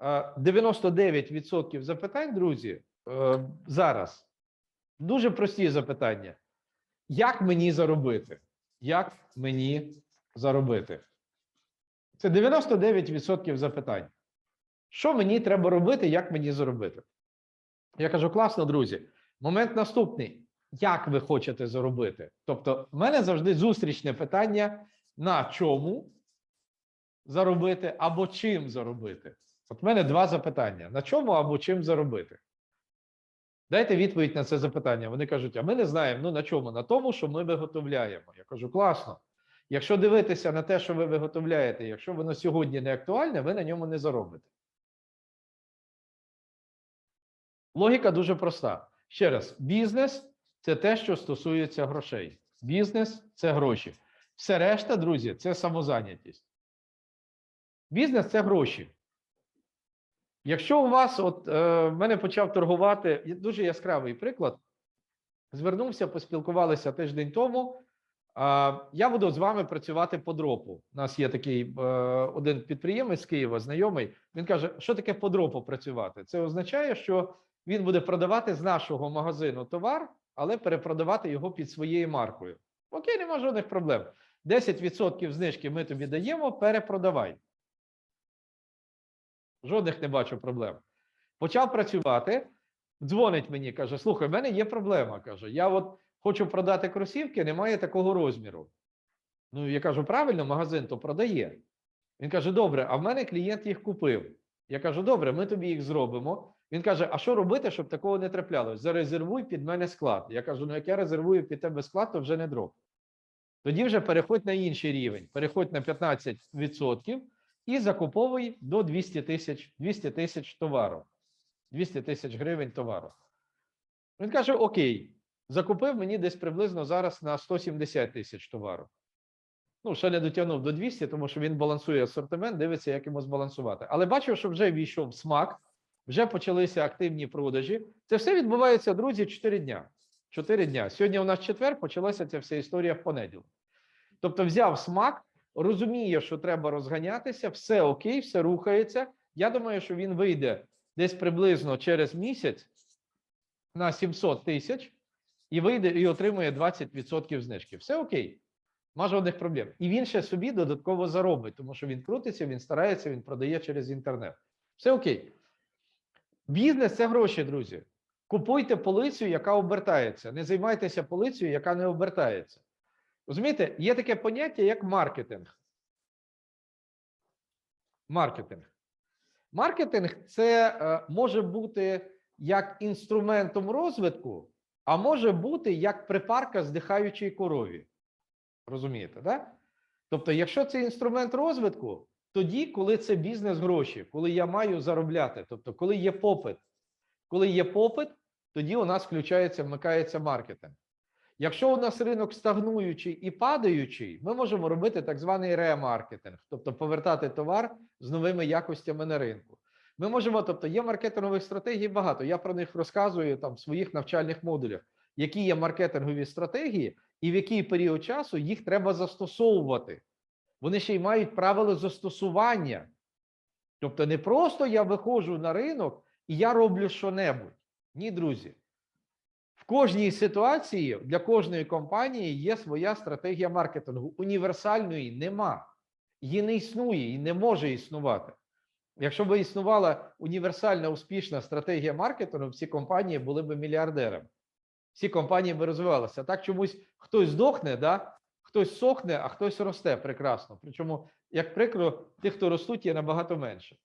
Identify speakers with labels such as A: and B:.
A: е, 99% запитань, друзі, е, зараз дуже прості запитання. Як мені заробити? Як мені заробити? Це 99% запитань. Що мені треба робити, як мені заробити? Я кажу, класно, друзі. Момент наступний. Як ви хочете заробити? Тобто, в мене завжди зустрічне питання: на чому заробити або чим заробити? От в мене два запитання: на чому або чим заробити? Дайте відповідь на це запитання. Вони кажуть: а ми не знаємо, ну на чому? На тому, що ми виготовляємо. Я кажу, класно. Якщо дивитися на те, що ви виготовляєте, якщо воно сьогодні не актуальне, ви на ньому не заробите. Логіка дуже проста. Ще раз, бізнес це те, що стосується грошей. Бізнес це гроші. Все решта, друзі, це самозайнятість. Бізнес це гроші. Якщо у вас, от е, мене почав торгувати дуже яскравий приклад. Звернувся, поспілкувалися тиждень тому. А, я буду з вами працювати по дропу. У нас є такий е, один підприємець з Києва, знайомий. Він каже, що таке по дропу працювати? Це означає, що він буде продавати з нашого магазину товар, але перепродавати його під своєю маркою. Окей, нема жодних проблем. 10% знижки ми тобі даємо, перепродавай. Жодних не бачу проблем. Почав працювати, дзвонить мені, каже: слухай, в мене є проблема. каже, я от хочу продати кросівки, немає такого розміру. Ну, я кажу, правильно, магазин то продає. Він каже: добре, а в мене клієнт їх купив. Я кажу, добре, ми тобі їх зробимо. Він каже: А що робити, щоб такого не траплялось? Зарезервуй під мене склад. Я кажу: ну як я резервую під тебе склад, то вже не дроп. Тоді вже переходь на інший рівень, переходь на 15% і закуповуй до 200 тисяч 200 тисяч товару. 200 тисяч гривень товару. Він каже: Окей, закупив мені десь приблизно зараз на 170 тисяч товару. Ну, ще не дотягнув до 200, тому що він балансує асортимент, дивиться, як йому збалансувати. Але бачив, що вже війшов смак, вже почалися активні продажі. Це все відбувається, друзі, 4 дня. 4 дня. Сьогодні у нас четвер, почалася ця вся історія в понеділок. Тобто, взяв смак, розуміє, що треба розганятися, все окей, все рухається. Я думаю, що він вийде десь приблизно через місяць на 700 тисяч і вийде і отримує 20% знижки. Все окей. Нема жодних проблем. І він ще собі додатково заробить, тому що він крутиться, він старається, він продає через інтернет. Все окей. Бізнес це гроші, друзі. Купуйте полицю, яка обертається. Не займайтеся полицею, яка не обертається. Розумієте, є таке поняття, як маркетинг. Маркетинг. Маркетинг це е, може бути як інструментом розвитку, а може бути як припарка здихаючій корові. Розумієте, так? Тобто, якщо це інструмент розвитку, тоді, коли це бізнес гроші, коли я маю заробляти, тобто, коли є попит, коли є попит, тоді у нас включається, вмикається маркетинг. Якщо у нас ринок стагнуючий і падаючий, ми можемо робити так званий ремаркетинг, тобто повертати товар з новими якостями на ринку. Ми можемо, тобто, є маркетингових стратегій багато. Я про них розказую там в своїх навчальних модулях, які є маркетингові стратегії, і в який період часу їх треба застосовувати. Вони ще й мають правила застосування. Тобто, не просто я виходжу на ринок і я роблю що-небудь. Ні, друзі. В кожній ситуації для кожної компанії є своя стратегія маркетингу. Універсальної нема. Її не існує і не може існувати. Якщо б існувала універсальна успішна стратегія маркетингу, всі компанії були б мільярдерами. Всі компанії би розвивалися. Так чомусь хтось здохне, да? хтось сохне, а хтось росте прекрасно. Причому, як прикро, тих, хто ростуть, є набагато менше.